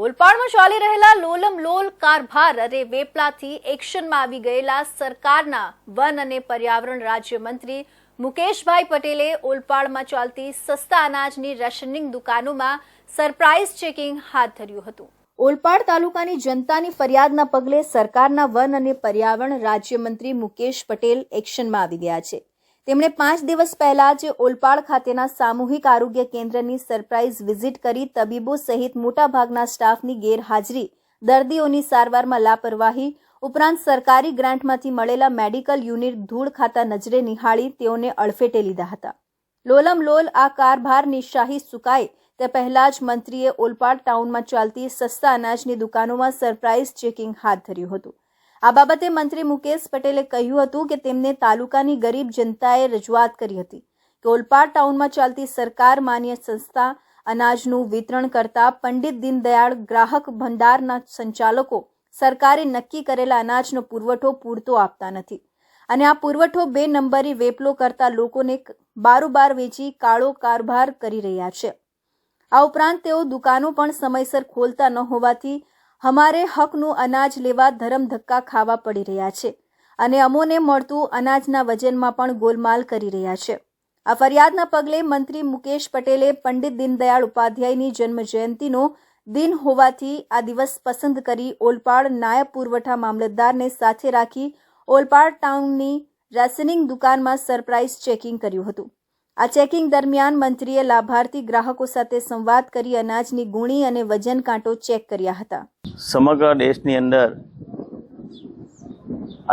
ઓલપાડમાં ચાલી રહેલા લોલમ લોલ કારભાર અને વેપલાથી એક્શનમાં આવી ગયેલા સરકારના વન અને પર્યાવરણ રાજ્યમંત્રી મુકેશભાઈ પટેલે ઓલપાડમાં ચાલતી સસ્તા અનાજની રેશનિંગ દુકાનોમાં સરપ્રાઇઝ ચેકિંગ હાથ ધર્યું હતું. ઓલપાડ તાલુકાની જનતાની ફરિયાદના પગલે સરકારના વન અને પર્યાવરણ રાજ્યમંત્રી મુકેશ પટેલ એક્શનમાં આવી ગયા છે. તેમણે પાંચ દિવસ પહેલા જ ઓલપાડ ખાતેના સામૂહિક આરોગ્ય કેન્દ્રની સરપ્રાઇઝ વિઝિટ કરી તબીબો સહિત મોટાભાગના સ્ટાફની ગેરહાજરી, દર્દીઓની સારવારમાં લાપરવાહી, ઉપરાંત સરકારી ગ્રાન્ટમાંથી મળેલા મેડિકલ યુનિટ ધૂળ ખાતા નજરે નિહાળી તેઓને અડફેટે લીધા હતા. લોલમ લોલ આ કારભારની શાહી સુકાય તે પહેલા જ મંત્રીએ ઓલપાડ ટાઉનમાં ચાલતી સસ્તા અનાજની દુકાનોમાં સરપ્રાઇઝ ચેકિંગ હાથ ધર્યું હતું. આ બાબતે મંત્રી મુકેશ પટેલે કહ્યું હતું કે તેમને તાલુકાની ગરીબ જનતાએ રજૂઆત કરી હતી કે ઓલપાડ ટાઉનમાં ચાલતી સરકાર માન્ય સંસ્થા અનાજનું વિતરણ કરતા પંડિત દીનદયાળ ગ્રાહક ભંડારના સંચાલકો સરકારે નક્કી કરેલા અનાજનો પુરવઠો પૂરતો આપતા નથી. અને આ પુરવઠો બે નંબરી વેપલો કરતા લોકોને બારોબાર વેચી કાળો કારભાર કરી રહ્યા છે. આ ઉપરાંત તેઓ દુકાનો પણ સમયસર ખોલતા ન હોવાથી હમારે હકનું અનાજ લેવા ધરમ ધક્કા ખાવા પડી રહ્યા છે અને અમોને મળતું અનાજના વજનમાં પણ ગોલમાલ કરી રહ્યા છે. આ ફરિયાદના પગલે મંત્રી મુકેશ પટેલે પંડિત દીનદયાળ ઉપાધ્યાયની જન્મ જયંતિનો દિન હોવાથી આ દિવસ પસંદ કરી ઓલપાડ નાયબ પુરવઠા મામલતદારને સાથે રાખી ઓલપાડ ટાઉનની રેશનિંગ દુકાનમાં સરપ્રાઇઝ ચેકિંગ કર્યું હતું. આ ચેકિંગ દરમિયાન મંત્રીએ લાભાર્થી ગ્રાહકો સાથે સંવાદ કરી અનાજની ગુણી અને વજન કાંટો ચેક કર્યા હતા. સમગ્ર દેશની અંદર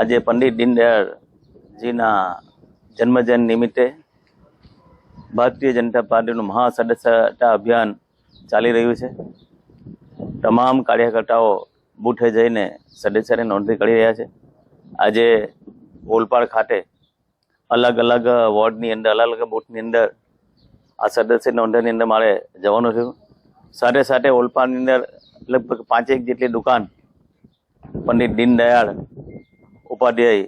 આજે પંડિત દીનદયાળજીના જન્મજયંતિ નિમિત્તે ભારતીય જનતા પાર્ટીનું મહાસદસ્યતા અભિયાન ચાલી રહ્યું છે. તમામ કાર્યકર્તાઓ બૂથે જઈને સદસ્યની નોંધણી કરી રહ્યા છે. આજે ઓલપાડ ખાતે અલગ અલગ વોર્ડની અંદર, અલગ અલગ બૂથની અંદર આ સદસ્ય નોંધણીની અંદર મારે જવાનું થયું સાથે સાથે ઓલપાડની અંદર લગભગ પાંચેક જેટલી દુકાન, પંડિત દીનદયાળ ઉપાધ્યાય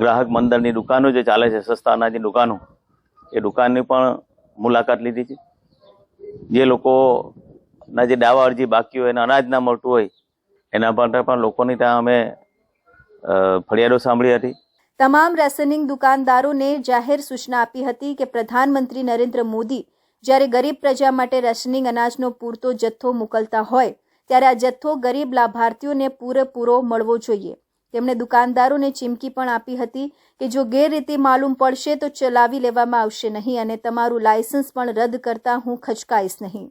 ગ્રાહક મંદિરની દુકાનો જે ચાલે છે, સસ્તા અનાજની દુકાનો, એ દુકાનની પણ મુલાકાત લીધી છે. જે લોકોના જે દાવા અરજી બાકી હોય અને અનાજ ના મળતું હોય, એના માટે પણ લોકોની ત્યાં અમે ફરિયાદો સાંભળી હતી. તમામ રેશનિંગ દુકાનદારોને જાહેર સૂચના આપી હતી કે પ્રધાનમંત્રી નરેન્દ્ર મોદી જ્યારે ગરીબ પ્રજા માટે રેશનિંગ અનાજનો પૂરતો જથ્થો મોકલતા હોય, ત્યારે આ જથ્થો ગરીબ લાભાર્થીઓને પૂરેપૂરો મળવો જોઈએ. તેમણે દુકાનદારોને ચીમકી પણ આપી હતી કે જો ગેરરીતિ માલુમ પડશે તો ચલાવી લેવામાં આવશે નહીં અને તમારું લાયસન્સ પણ રદ કરતા હું ખચકાઈશ નહીં.